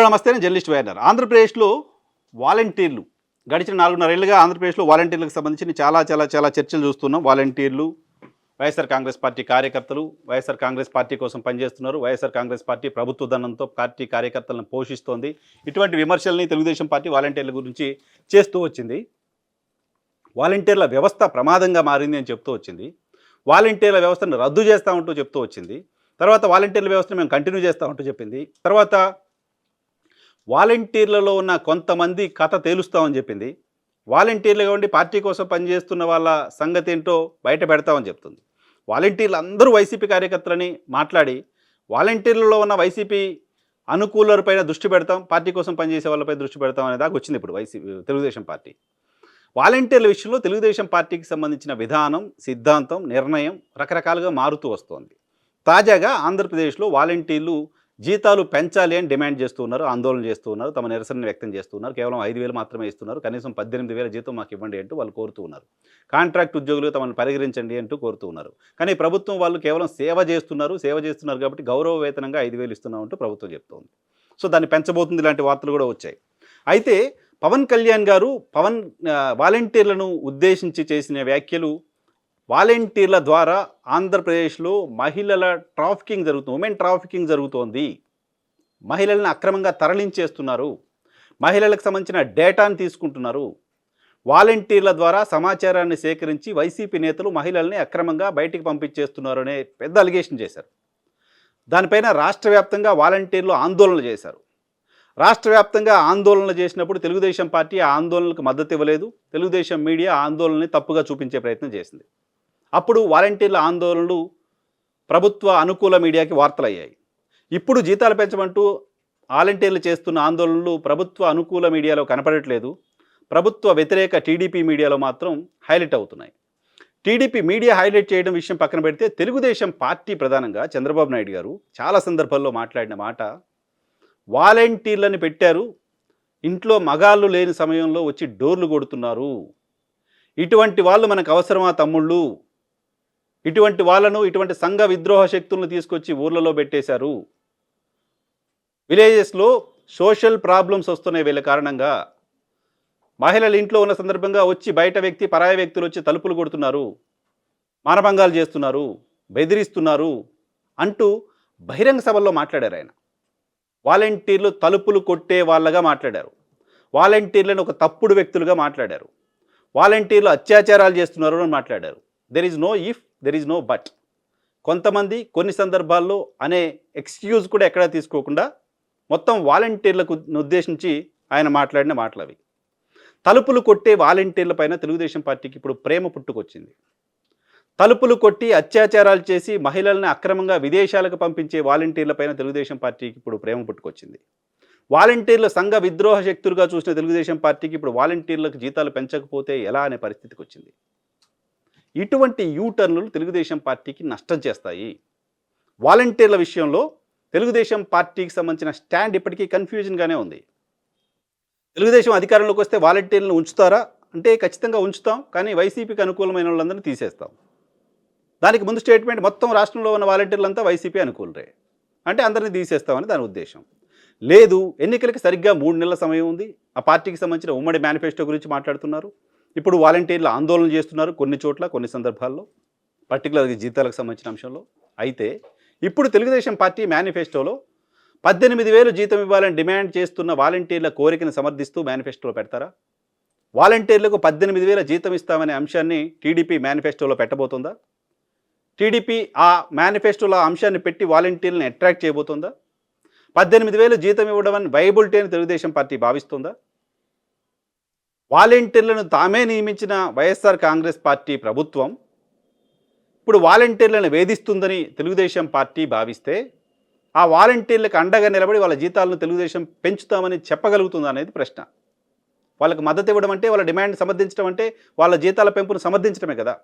Hello నమస్తే నేను journalist YNR. ఆంధ్రప్రదేశ్లో వాలంటీర్లు గడిచిన నాలుగున్నరేళ్ళుగా ఆంధ్రప్రదేశ్లో వాలంటీర్లకు సంబంధించి చాలా చాలా చాలా చర్చలు చూస్తున్నాం. వాలంటీర్లు వైఎస్ఆర్ కాంగ్రెస్ పార్టీ కార్యకర్తలు వైఎస్ఆర్ కాంగ్రెస్ పార్టీ కోసం పనిచేస్తున్నారు. వైఎస్ఆర్ కాంగ్రెస్ పార్టీ ప్రభుత్వ ధనంతో పార్టీ కార్యకర్తలను పోషిస్తోంది. ఇటువంటి విమర్శల్ని తెలుగుదేశం పార్టీ వాలంటీర్ల గురించి చేస్తూ వచ్చింది. వాలంటీర్ల వ్యవస్థ ప్రమాదంగా మారింది అని చెప్తూ వచ్చింది. వాలంటీర్ల వ్యవస్థను రద్దు చేస్తామంటూ చెప్తూ వచ్చింది. తర్వాత వాలంటీర్ల వ్యవస్థను మేము కంటిన్యూ చేస్తామంటూ చెప్పింది. తర్వాత వాలంటీర్లలో ఉన్న కొంతమంది కథ తేలుస్తామని చెప్పింది. వాలంటీర్లుగా ఉండి పార్టీ కోసం పనిచేస్తున్న వాళ్ళ సంగతి ఏంటో బయట పెడతామని చెప్తుంది. వాలంటీర్లు అందరూ వైసీపీ కార్యకర్తలని మాట్లాడి వాలంటీర్లలో ఉన్న వైసీపీ అనుకూలపైన దృష్టి పెడతాం పార్టీ కోసం పనిచేసే వాళ్ళపై దృష్టి పెడతాం అనే దాకా వచ్చింది ఇప్పుడు వైసీపీ తెలుగుదేశం పార్టీ. వాలంటీర్ల విషయంలో తెలుగుదేశం పార్టీకి సంబంధించిన విధానం సిద్ధాంతం నిర్ణయం రకరకాలుగా మారుతూ వస్తోంది. తాజాగా ఆంధ్రప్రదేశ్లో వాలంటీర్లు జీతాలు పెంచాలి అని డిమాండ్ చేస్తున్నారు ఆందోళన చేస్తున్నారు తమ నిరసనని వ్యక్తం చేస్తున్నారు కేవలం ఐదు వేలు మాత్రమే ఇస్తున్నారు కనీసం పద్దెనిమిది వేల జీతం మాకు ఇవ్వండి అంటూ వాళ్ళు కోరుతూ ఉన్నారు. కాంట్రాక్ట్ ఉద్యోగులు తమను పరిగణించండి అంటూ కోరుతూ ఉన్నారు. కానీ ప్రభుత్వం వాళ్ళు కేవలం సేవ చేస్తున్నారు సేవ చేస్తున్నారు కాబట్టి గౌరవ వేతనంగా ఐదు వేలు ఇస్తున్నాం అంటూ ప్రభుత్వం చెప్తోంది. సో దాన్ని పెంచబోతుంది ఇలాంటి వార్తలు కూడా వచ్చాయి. అయితే పవన్ కళ్యాణ్ గారు పవన్ వాలంటీర్లను ఉద్దేశించి చేసిన వ్యాఖ్యలు వాలంటీర్ల ద్వారా ఆంధ్రప్రదేశ్లో మహిళల ట్రాఫికింగ్ జరుగుతుంది. ఉమెన్ ట్రాఫికింగ్ జరుగుతోంది. మహిళలను అక్రమంగా తరలించేస్తున్నారు. మహిళలకు సంబంధించిన డేటాను తీసుకుంటున్నారు. వాలంటీర్ల ద్వారా సమాచారాన్ని సేకరించి వైసీపీ నేతలు మహిళల్ని అక్రమంగా బయటికి పంపించేస్తున్నారు అనే పెద్ద అలిగేషన్ చేశారు. దానిపైన రాష్ట్ర వ్యాప్తంగా వాలంటీర్లు ఆందోళనలు చేశారు. రాష్ట్ర వ్యాప్తంగా ఆందోళనలు చేసినప్పుడు తెలుగుదేశం పార్టీ ఆ ఆందోళనలకు మద్దతు ఇవ్వలేదు. తెలుగుదేశం మీడియా ఆందోళనని తప్పుగా చూపించే ప్రయత్నం చేసింది. అప్పుడు వాలంటీర్ల ఆందోళనలు ప్రభుత్వ అనుకూల మీడియాకి వార్తలయ్యాయి. ఇప్పుడు జీతాలు పెంచమంటూ వాలంటీర్లు చేస్తున్న ఆందోళనలు ప్రభుత్వ అనుకూల మీడియాలో కనపడట్లేదు. ప్రభుత్వ వ్యతిరేక టీడీపీ మీడియాలో మాత్రం హైలైట్ అవుతున్నాయి. టీడీపీ మీడియా హైలైట్ చేయడం విషయం పక్కన పెడితే తెలుగుదేశం పార్టీ ప్రధానంగా చంద్రబాబు నాయుడు గారు చాలా సందర్భాల్లో మాట్లాడిన మాట వాలంటీర్లను పెట్టారు ఇంట్లో మగాళ్ళు లేని సమయంలో వచ్చి డోర్లు కొడుతున్నారు. ఇటువంటి వాళ్ళు మనకు అవసరమా తమ్ముళ్ళు? ఇటువంటి వాళ్ళను ఇటువంటి సంఘ విద్రోహ శక్తులను తీసుకొచ్చి ఊర్లలో పెట్టేశారు. విలేజెస్లో సోషల్ ప్రాబ్లమ్స్ వస్తున్నాయి వీళ్ళ కారణంగా. మహిళలు ఇంట్లో ఉన్న సందర్భంగా వచ్చి బయట వ్యక్తి పరాయ వ్యక్తులు వచ్చి తలుపులు కొడుతున్నారు. మానభంగాలు చేస్తున్నారు బెదిరిస్తున్నారు అంటూ బహిరంగ సభల్లో మాట్లాడారు ఆయన. వాలంటీర్లు తలుపులు కొట్టే వాళ్ళగా మాట్లాడారు. వాలంటీర్లను ఒక తప్పుడు వ్యక్తులుగా మాట్లాడారు. వాలంటీర్లు అత్యాచారాలు చేస్తున్నారు అని మాట్లాడారు. There is no if there is no but కొంతమంది కొన్ని సందర్భాల్లో అనే ఎక్స్క్యూజ్ కూడా ఎక్కడా తీసుకోకుండా మొత్తం వాలంటీర్లకు ఉద్దేశించి ఆయన మాట్లాడిన మాటలు అవి. తలుపులు కొట్టే వాలంటీర్ల పైన తెలుగుదేశం పార్టీకి ఇప్పుడు ప్రేమ పుట్టుకొచ్చింది. తలుపులు కొట్టి అత్యాచారాలు చేసి మహిళల్ని అక్రమంగా విదేశాలకు పంపించే వాలంటీర్లపైన తెలుగుదేశం పార్టీకి ఇప్పుడు ప్రేమ పుట్టుకొచ్చింది. వాలంటీర్ల సంఘ విద్రోహ శక్తులుగా చూసిన తెలుగుదేశం పార్టీకి ఇప్పుడు వాలంటీర్లకు జీతాలు పెంచకపోతే ఎలా అనే పరిస్థితికి వచ్చింది. ఇటువంటి యూటర్న్లు తెలుగుదేశం పార్టీకి నష్టం చేస్తాయి. వాలంటీర్ల విషయంలో తెలుగుదేశం పార్టీకి సంబంధించిన స్టాండ్ ఇప్పటికీ కన్ఫ్యూజన్గానే ఉంది. తెలుగుదేశం అధికారంలోకి వస్తే వాలంటీర్లను ఉంచుతారా? అంటే ఖచ్చితంగా ఉంచుతాం కానీ వైసీపీకి అనుకూలమైన వాళ్ళందరినీ తీసేస్తాం. దానికి ముందు స్టేట్మెంట్ మొత్తం రాష్ట్రంలో ఉన్న వాలంటీర్లంతా వైసీపీ అనుకూలరే. అంటే అందరినీ తీసేస్తామని దాని ఉద్దేశం. లేదు ఎన్నికలకి సరిగ్గా మూడు నెలల సమయం ఉంది. ఆ పార్టీకి సంబంధించిన ఉమ్మడి మేనిఫెస్టో గురించి మాట్లాడుతున్నారు. ఇప్పుడు వాలంటీర్లు ఆందోళన చేస్తున్నారు కొన్ని చోట్ల కొన్ని సందర్భాల్లో పర్టికులర్గా జీతాలకు సంబంధించిన అంశంలో. అయితే ఇప్పుడు తెలుగుదేశం పార్టీ మేనిఫెస్టోలో పద్దెనిమిది వేలు జీతం ఇవ్వాలని డిమాండ్ చేస్తున్న వాలంటీర్ల కోరికను సమర్థిస్తూ మేనిఫెస్టోలో పెడతారా? వాలంటీర్లకు పద్దెనిమిది వేల జీతం ఇస్తామనే అంశాన్ని టీడీపీ మేనిఫెస్టోలో పెట్టబోతుందా? టీడీపీ ఆ మేనిఫెస్టోలో ఆ అంశాన్ని పెట్టి వాలంటీర్లను అట్రాక్ట్ చేయబోతుందా? పద్దెనిమిది వేలు జీతం ఇవ్వడం అని వైబిలిటీ అని తెలుగుదేశం పార్టీ భావిస్తుందా? వాలంటీర్లను తామే నియమించిన వైఎస్ఆర్ కాంగ్రెస్ పార్టీ ప్రభుత్వం ఇప్పుడు వాలంటీర్లను వేధిస్తుందని తెలుగుదేశం పార్టీ భావిస్తే ఆ వాలంటీర్లకు అండగా నిలబడి వాళ్ళ జీతాలను తెలుగుదేశం పెంచుతామని చెప్పగలుగుతుందా అనేది ప్రశ్న. వాళ్ళకి మద్దతు ఇవ్వడం అంటే వాళ్ళ డిమాండ్ సమర్థించడం అంటే వాళ్ళ జీతాల పెంపును సమర్థించడమే కదా.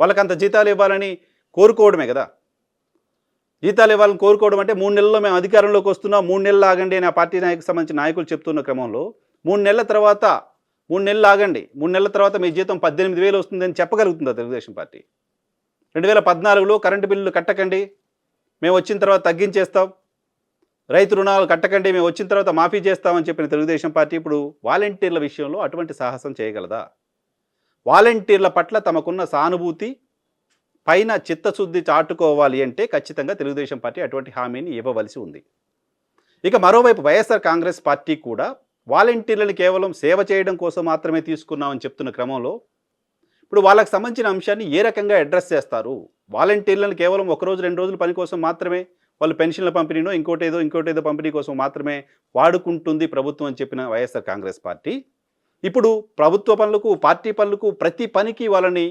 వాళ్ళకి అంత జీతాలు ఇవ్వాలని కోరుకోవడమే కదా. జీతాలు ఇవ్వాలని కోరుకోవడం అంటే మూడు నెలల్లో మేము అధికారంలోకి వస్తున్నాం మూడు నెలలు ఆగండి అని ఆ పార్టీ నాయకు సంబంధించిన నాయకులు చెప్తున్న క్రమంలో మూడు నెలల తర్వాత మూడు నెలలు ఆగండి. మూడు నెలల తర్వాత మీ జీతం పద్దెనిమిది వేలు వస్తుందని చెప్పగలుగుతుందా తెలుగుదేశం పార్టీ? రెండు వేల పద్నాలుగులో కరెంటు బిల్లులు కట్టకండి. మేము వచ్చిన తర్వాత తగ్గించేస్తాం. రైతు రుణాలు కట్టకండి. మేము వచ్చిన తర్వాత మాఫీ చేస్తామని చెప్పిన తెలుగుదేశం పార్టీ ఇప్పుడు వాలంటీర్ల విషయంలో అటువంటి సాహసం చేయగలదా? వాలంటీర్ల పట్ల తమకున్న సానుభూతి పైన చిత్తశుద్ధి చాటుకోవాలి అంటే ఖచ్చితంగా తెలుగుదేశం పార్టీ అటువంటి హామీని ఇవ్వవలసి ఉంది. ఇక మరోవైపు వైఎస్ఆర్ కాంగ్రెస్ పార్టీ కూడా వాలంటీర్లను కేవలం సేవ చేయడం కోసం మాత్రమే తీసుకున్నామని చెప్తున్న క్రమంలో ఇప్పుడు వాళ్ళకి సంబంధించిన అంశాన్ని ఏ రకంగా అడ్రస్ చేస్తారు? వాలంటీర్లను కేవలం ఒక రోజు రెండు రోజుల పని కోసం మాత్రమే వాళ్ళు పెన్షన్ల పంపిణీనో ఇంకోటి ఏదో ఇంకోటి ఏదో పంపిణీ కోసం మాత్రమే వాడుకుంటుంది ప్రభుత్వం అని చెప్పిన వైఎస్ఆర్ కాంగ్రెస్ పార్టీ. ఇప్పుడు ప్రభుత్వ పనులకు పార్టీ పనులకు ప్రతి పనికి వాళ్ళని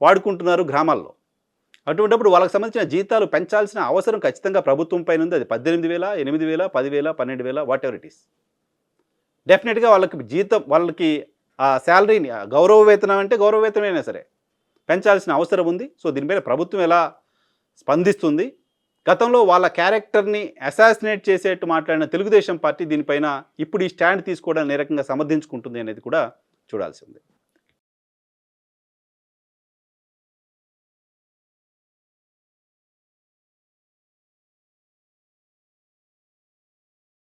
వాడుకుంటున్నారు గ్రామాల్లో. అటువంటిప్పుడు వాళ్ళకి సంబంధించిన జీతాలు పెంచాల్సిన అవసరం ఖచ్చితంగా ప్రభుత్వం పైన ఉంది. అది పద్దెనిమిది వేల ఎనిమిది వేల పదివేల పన్నెండు వేల వాట్ ఎవర్ ఇట్ ఈస్ డెఫినెట్గా వాళ్ళకి జీతం వాళ్ళకి ఆ శాలరీని గౌరవ వేతనం అంటే గౌరవ వేతనమైనా సరే పెంచాల్సిన అవసరం ఉంది. సో దీనిపైన ప్రభుత్వం ఎలా స్పందిస్తుంది? గతంలో వాళ్ళ క్యారెక్టర్ని అసాసినేట్ చేసేట్టు మాట్లాడిన తెలుగుదేశం పార్టీ దీనిపైన ఇప్పుడు ఈ స్టాండ్ తీసుకోవడానికి ఏ రకంగా సమర్థించుకుంటుంది అనేది కూడా చూడాల్సి ఉంది.